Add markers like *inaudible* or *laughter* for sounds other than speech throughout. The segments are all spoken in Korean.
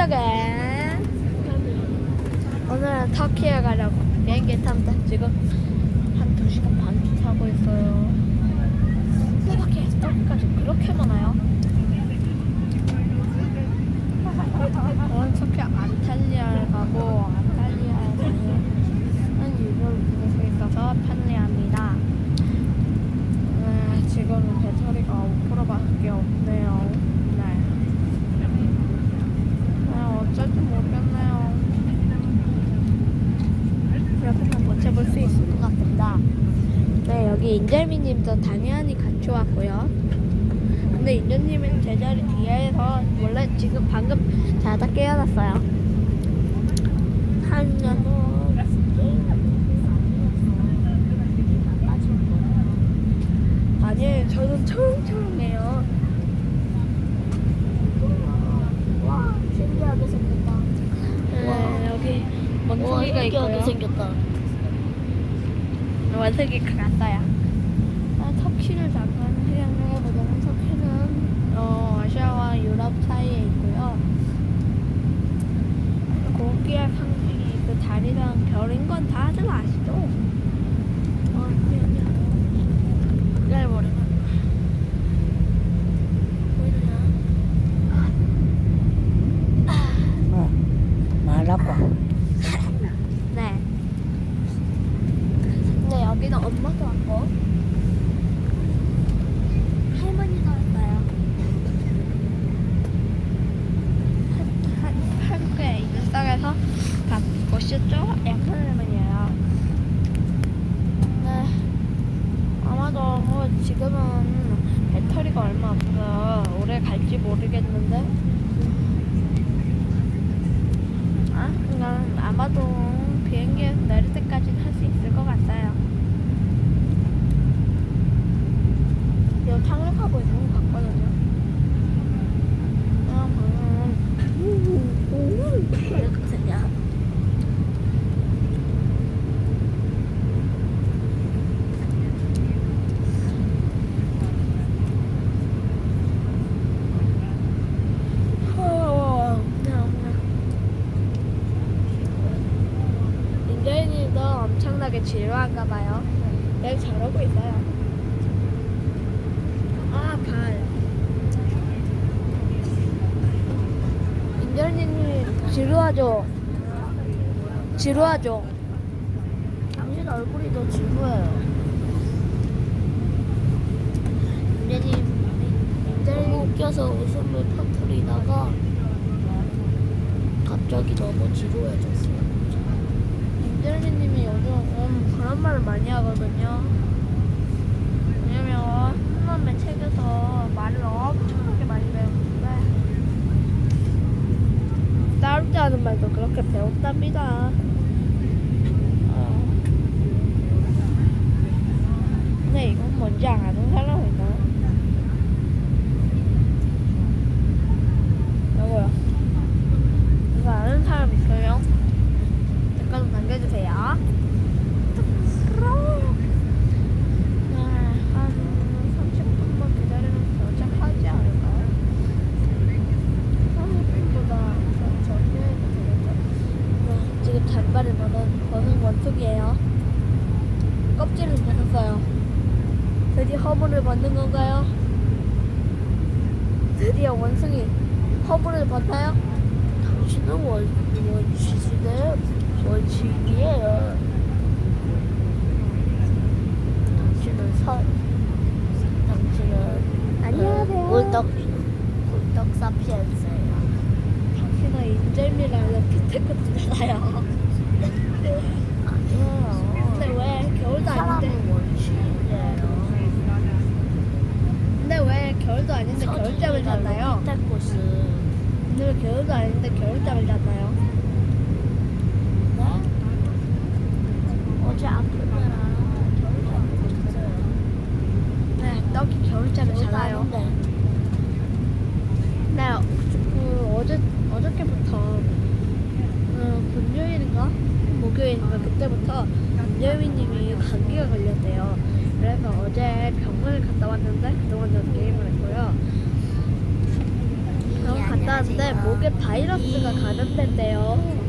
깜짝에 오늘은 터키에 가려고. 비행기 탑니다. 지금 한 2시간 반 타고 있어요. 슬로바키아에서 터키까지 그렇게 많아요? 오늘 터키 안탈리아를 가고 안탈리아에서는 유럽을 보낼 수 있어서 편리합니다 네, 지금은 배터리가 5%밖에 없네요 네. 아, 어쩔지 모르겠네요. 이렇게만 버텨볼 수 있을 것 같습니다. 네, 여기 인절미님도 당연히 같이 왔고요. 근데 인절님은 제자리 뒤에서 원래 지금 방금 자다 깨어났어요. 한년 후. 아니, 저는 초롱초롱해요. 와 신기하게 생겼다. 네, 여기 신기하게 있고요. 생겼다. 원숭이가 갔어요. 아, 터키를 잠깐 해보자면 터키는 어, 아시아와 유럽 사이에 있고요. 고기의 상징이 그 달이랑 별인 건 다들 아시죠? 어, 네, 머리가. 어, 말라고. 네. 근데 여기는 엄마도 왔고 할머니도 왔어요. 한- 한- 한국에 있는 쌍에서 다 보셨죠? 양푼 할머니예요. 네. 아마도 뭐 지금은 배터리가 얼마 없어서 오래 갈지 모르겠는데 아, 그냥 아마도 비행기에서 내릴 때까지는 할 수 있을 것 같아요. 이거 착륙하고 있는 것 같거든요. 그냥 방금 이렇게 생겨. 어, 그냥 그냥. 인재인이도 엄청나게 지루한가 봐요. 여기 잘하고 있어요. 아, 발. 인재인이 지루하죠? 지루하죠? 당신 얼굴이 더 지루해요. 인재님, 너무 웃겨서 웃음을 터뜨리다가 갑자기 너무 지루해졌어요. 인재님이 요즘 음, 그런 말을 많이 하거든요. 왜냐면 한남의 책에서 말을 엄청나게 많이 배웠는데 싸울 때 하는 말도 그렇게 배웠답니다. 어. 근데 이건 뭔지 아는 사람 있나요? 여보요. 이거 아는 사람 있어요? 댓글 좀 남겨주세요. 네, 한 30분만 기다리면 도착하지 않을까요? 30분보다 적게 해도 되겠죠? 네, 지금 단발을 벗은, 벗은 원숙이에요. 껍질을 벗었어요. 드디어 허물을 벗는 건가요? 드디어 원숭이 벗나요? 당신은 원, 원시시대 원시이에요. 당신은 선. 당신은 안녕하세요. 꿀떡 꿀떡 사피엔스예요. 당신은 인절미랑 피테크잖아요. 아니에요. 근데 왜 겨울도 아닌데? 사람은 원시이에요. 근데 왜 겨울도 아닌데 겨울잠을 잤나요? 히테코스. 왜 겨울도 아닌데 겨울잠을 잤나요? 네? 어제 아프느라 겨울잠 잤어요. 네, 떡이 겨울잠을 자나요? 네. 네, 그 어제 어저께부터 어, 금요일인가 목요일인가 그때부터 안재민님이 감기가 걸렸대요. 그래서 어제 병원을 갔다 왔는데 그동안 저는 게임을 했고요. 병원 갔다 왔는데 목 그게 바이러스가 감염된대요.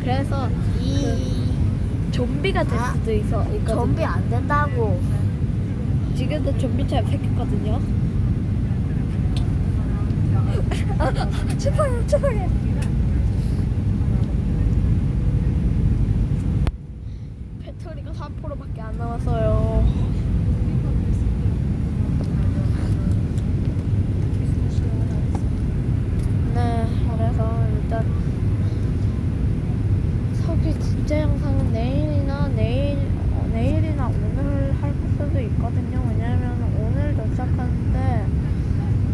그래서 이 좀비가 될 아, 수도 있어. 있거든요. 좀비 안 된다고. 지금도 좀비처럼 생겼거든요. 아, *laughs* 죄송해요, 죄송해요. 배터리가 3%밖에 안 남았어요. 네, 그래서 일단 석이 진짜 영상은 내일이나 내일 어, 내일이나 오늘 할 수도 있거든요. 왜냐면 오늘 도착하는데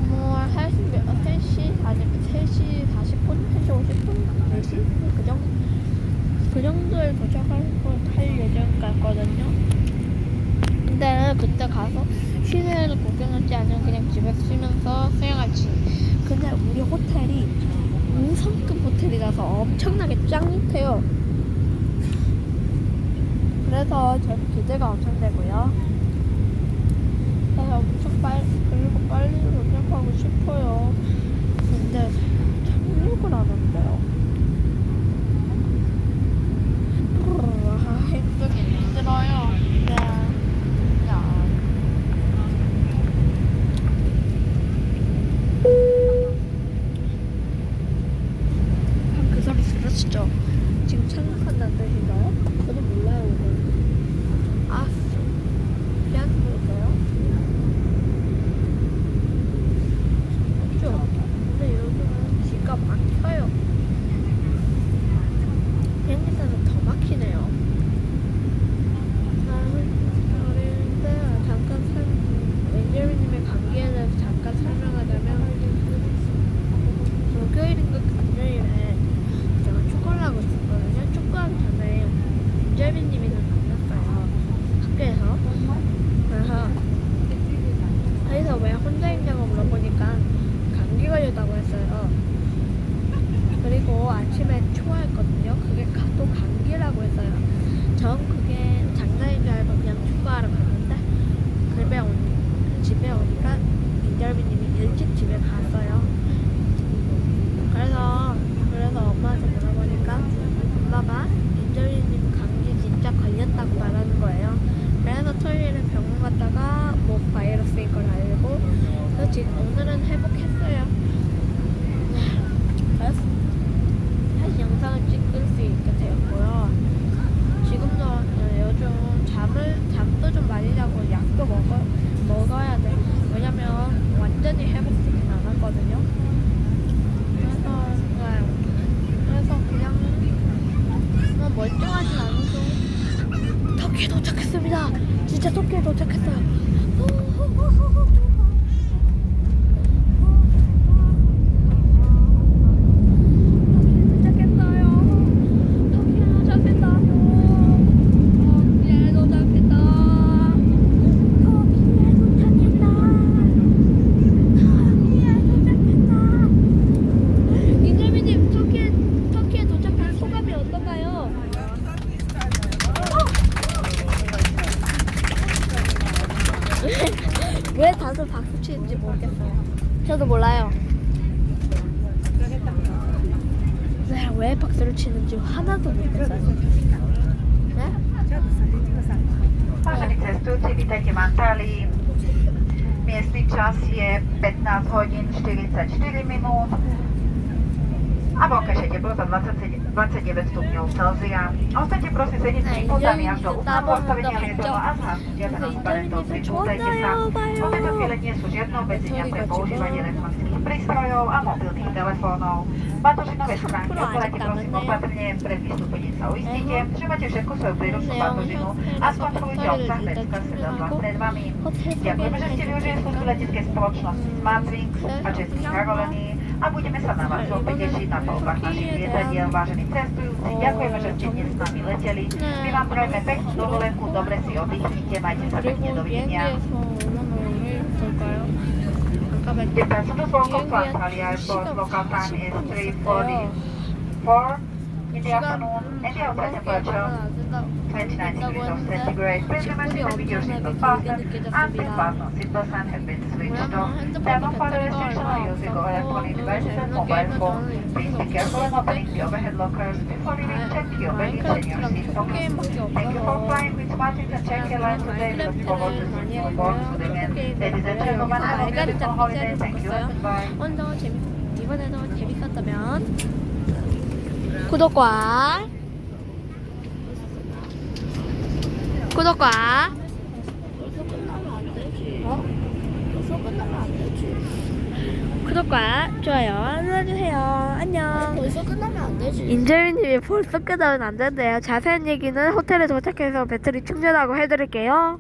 뭐 3시, 몇- 3시 아니면 3시 40분, 3시 50분, 4시 그 정도 그 정도에 도착할 걸할 예정 같거든요. 근데 그때 가서 시내를 구경하지 않으면 그냥 집에 쉬면서 수영할지. 근데 우리 호텔이 5성급 호텔이라서 엄청나게 짱이해요. 그래서 전 기대가 엄청 되고요. 그래서 엄청 빨리 그리고 빨리 도착하고 싶어요. 근데 착륙을 안 한대요. 아, 힘들긴 힘들어요. 네. 야. 방금 그 소리 들으시죠? 지금 착륙한다는 뜻인가요? 저도 몰라요, 오늘. 아, 걔한테 물어봐요. 없죠? 근데 여기는 기가 막혀요. 비행기타는 더 막히네요. 그런데 잠깐 설, 웬젤리님의 감기에 대해서 잠깐 설명하자면 목요일인가 금요일에 제가 축구를 하고 있었거든요. 축구하기 전에 웬젤리님이랑 만났어요. 학교에서. 그래서 거기서 왜 혼자 있냐고 물어보니까 감기 걸렸다고 했어요. 그리고 아침에 초화했거든요. 그게 가- 또 감기라고 했어요. 전 그게 장난인 줄 알고 그냥 축구하러 갔는데 집에 온 집에 오니까 인절비님이 일찍 집에 갔어요. 그래서 그래서 엄마한테 물어보니까 엄마가 인절비님 감기 진짜 걸렸다고 말하는 거예요. 그래서 토요일에 병원 갔다가 뭐 바이러스인 걸 알고 그래서 지금 오늘은 회복했어요. 그래서 다시 영상을 찍을 수 있게 되었고요. 지금도 어, 요즘 잠을 잠도 좀 많이 자고 약도 먹어 먹어야 돼. 왜냐면 완전히 회복되진 않았거든요. 그래서 네. 그래서 그냥 뭐 멀쩡하진 않아도 터키에 도착했습니다. 진짜 도착했어요. 도착했어요. 터키에 도착했다고. 터키에 도착했다. 터키에 도착했다. 터키에 도착했다. 이재민님 터키에 터키에 도착한 소감이 어떤가요? 왜 다들 박수 치는지 모르겠어요. 저도 몰라요. 네, 왜 박수를 치는지 하나도 모르겠어요. 네? Vážení cestujúci, vítajte v Antálii. Miestny čas je 15 hodín 44 minút a vonkajšia teplota 20 29 stupňov Celzia. Ostaňte prosím sedieť s putami až do úplného postavenia lietadla a zhasnite sa transparentov. Pripútajte sa. Od tejto chvíle nie sú žiadne obmedzenia pre používanie elektronických prístrojov a mobilných telefónov. Batožinové schránky otvorite prosím opatrne, pred vystúpením sa uistite, že máte všetku svoju príručnú batožinu a skontrolujte obsah vecka sedadla pred vami. Ďakujeme, že ste využili službu leteckej spoločnosti Smartwings a Českých Aerolínií a budeme sa na vás opäť tešiť na palubách našich lietadiel. Vážení cestujúci, ďakujeme, že ste dnes s nami leteli. My vám prajeme peknú dovolenku, dobre si oddychnite, majte sa pekne, dovidenia. If there's a local class allies, both local time is 3.44 in the afternoon and the outside temperature 그렇게 temperature, 안 된다 29 된다고 degrees of 했는데. 오늘도 재밌 이번에도 재밌었다면 구독과 구독과 어? 구독과 좋아요 눌러주세요. 안녕. 벌써 끝나면 안 되지. 인재민님이 벌써 끝나면 안 된대요. 자세한 얘기는 호텔에 도착해서 배터리 충전하고 해드릴게요.